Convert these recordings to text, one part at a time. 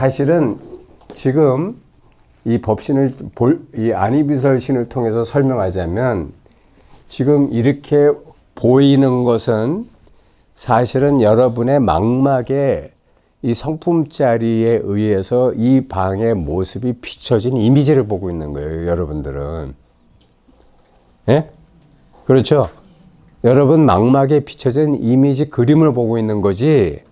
사실은 지금 이 법신을 볼, 이 안이비설신을 통해서 설명하자면 지금 이렇게 보이는 것은 사실은 여러분의 망막에 이 성품 자리에 의해서 이 방의 모습이 비춰진 이미지를 보고 있는 거예요, 여러분들은. 예? 그렇죠? 여러분 망막에 비춰진 이미지 그림을 보고 있는 거지.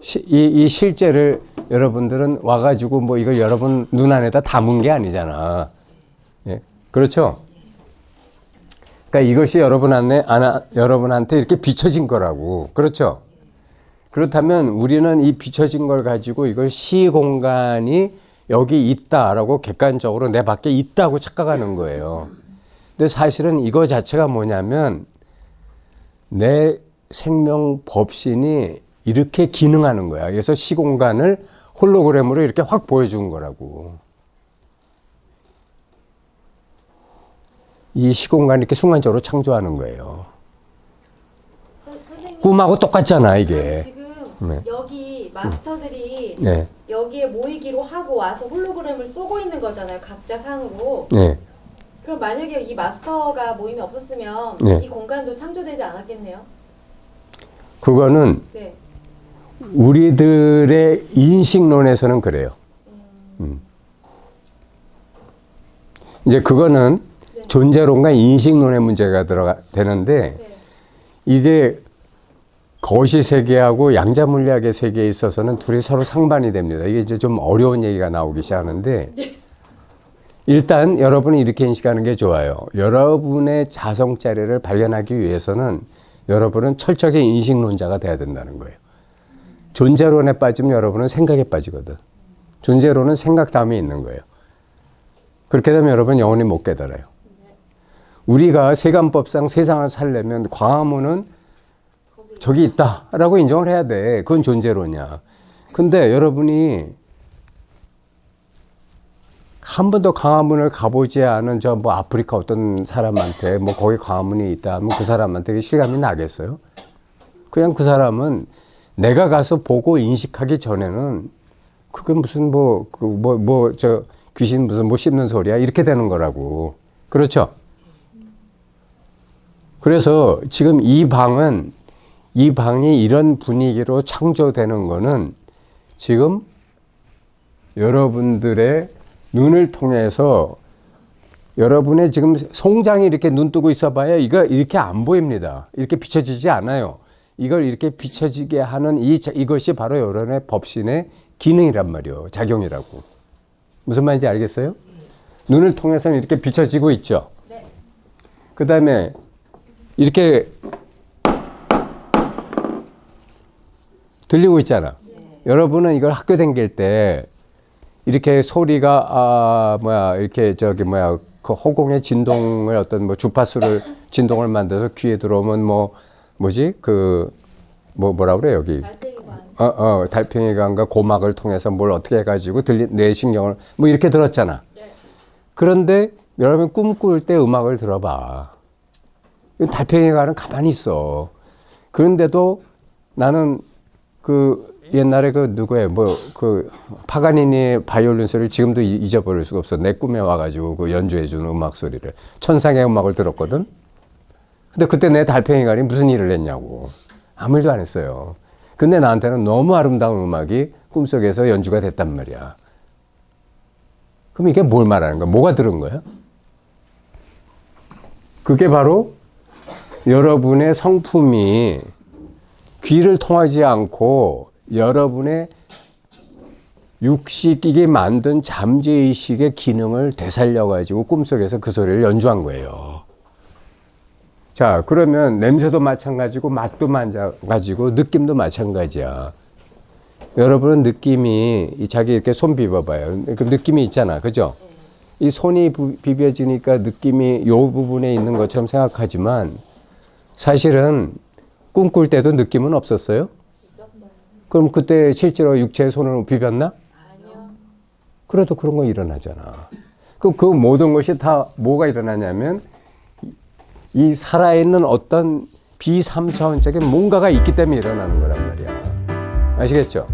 시- 이, 이 실제를 여러분들은 와가지고 뭐 이걸 여러분 눈 안에다 담은 게 아니잖아. 예? 그렇죠? 그러니까 이것이 여러분 안에, 안, 여러분한테 이렇게 비춰진 거라고. 그렇죠? 그렇다면 우리는 이 비춰진 걸 가지고 이걸 시 공간이 여기 있다라고 객관적으로 내 밖에 있다고 착각하는 거예요. 근데 사실은 이거 자체가 뭐냐면 내 생명 법신이 이렇게 기능하는 거야. 그래서 시 공간을 홀로그램으로 이렇게 확 보여준 거라고. 이 시공간을 이렇게 순간적으로 창조하는 거예요. 선생님 꿈하고 똑같잖아, 이게. 지금 네. 여기 마스터들이 네. 여기에 모이기로 하고 와서 홀로그램을 쏘고 있는 거잖아요. 각자 상으로. 네. 그럼 만약에 이 마스터가 모임이 없었으면 네. 이 공간도 창조되지 않았겠네요. 그거는 네. 우리들의 인식론에서는 그래요. 음. 이제 그거는 네. 존재론과 인식론의 문제가 들어가 되는데 네. 이게 거시 세계하고 양자 물리학의 세계에 있어서는 둘이 서로 상반이 됩니다. 이게 이제 좀 어려운 얘기가 나오기 시작하는데 일단 여러분이 이렇게 인식하는 게 좋아요. 여러분의 자성 자리를 발견하기 위해서는 여러분은 철저하게 인식론자가 돼야 된다는 거예요. 존재론에 빠지면 여러분은 생각에 빠지거든. 존재론은 생각 다음에 있는 거예요. 그렇게 되면 여러분 영원히 못 깨달아요. 우리가 세간법상 세상을 살려면 광화문은 저기 있다라고 인정을 해야 돼. 그건 존재론이야. 근데 여러분이 한 번도 광화문을 가보지 않은 저 뭐 아프리카 어떤 사람한테 뭐 거기 광화문이 있다 하면 그 사람한테 그 실감이 나겠어요? 그냥 그 사람은 내가 가서 보고 인식하기 전에는 그게 무슨 뭐 그 뭐 뭐 저 귀신 무슨 뭐 씹는 소리야 이렇게 되는 거라고 그렇죠? 그래서 지금 이 방은 이 방이 이런 분위기로 창조되는 거는 지금 여러분들의 눈을 통해서 여러분의 지금 송장이 이렇게 눈 뜨고 있어 봐야 이거 이렇게 안 보입니다. 이렇게 비춰지지 않아요. 이걸 이렇게 비춰지게 하는 이, 자- 이것이 바로 여러분의 법신의 기능이란 말이에요. 작용이라고. 무슨 말인지 알겠어요? 눈을 통해서는 이렇게 비춰지고 있죠. 네. 그 다음에 이렇게 들리고 있잖아. 여러분은 이걸 학교 다닐 때 이렇게 소리가 아 뭐야 이렇게 저기 뭐야 그 허공의 진동을 어떤 뭐 주파수를 진동을 만들어서 귀에 들어오면 뭐 뭐지 그 뭐 뭐라 그래 여기 달팽이관. 어, 어, 달팽이관과 고막을 통해서 뭘 어떻게 해가지고 들리, 뇌신경을 뭐 이렇게 들었잖아. 네. 그런데 여러분 꿈꿀 때 음악을 들어봐. 이 달팽이관은 가만히 있어. 그런데도 나는 그 옛날에 그 누구의 뭐 그 파가니니의 바이올린 소리를 지금도 이- 잊어버릴 수가 없어. 내 꿈에 와가지고 그 연주해주는 음악 소리를 천상의 음악을 들었거든. 근데 그때 내 달팽이관이 무슨 일을 했냐고. 아무 일도 안 했어요. 근데 나한테는 너무 아름다운 음악이 꿈속에서 연주가 됐단 말이야. 그럼 이게 뭘 말하는 거야? 뭐가 들은 거야? 그게 바로 여러분의 성품이 귀를 통하지 않고 여러분의 육식이 만든 잠재의식의 기능을 되살려가지고 꿈속에서 그 소리를 연주한 거예요. 자, 그러면 냄새도 마찬가지고 맛도 마찬가지고 느낌도 마찬가지야. 여러분은 느낌이 이 자기 이렇게 손 비벼봐요. 그 느낌이 있잖아, 그죠? 이 손이 부- 비벼지니까 느낌이 요 부분에 있는 것처럼 생각하지만 사실은 꿈꿀 때도 느낌은 없었어요? 그럼 그때 실제로 육체의 손을 비볐나? 아니요. 그래도 그런 거 일어나잖아. 그, 그 모든 것이 다 뭐가 일어나냐면 이 살아있는 어떤 비삼차원적인 뭔가가 있기 때문에 일어나는 거란 말이야. 아시겠죠?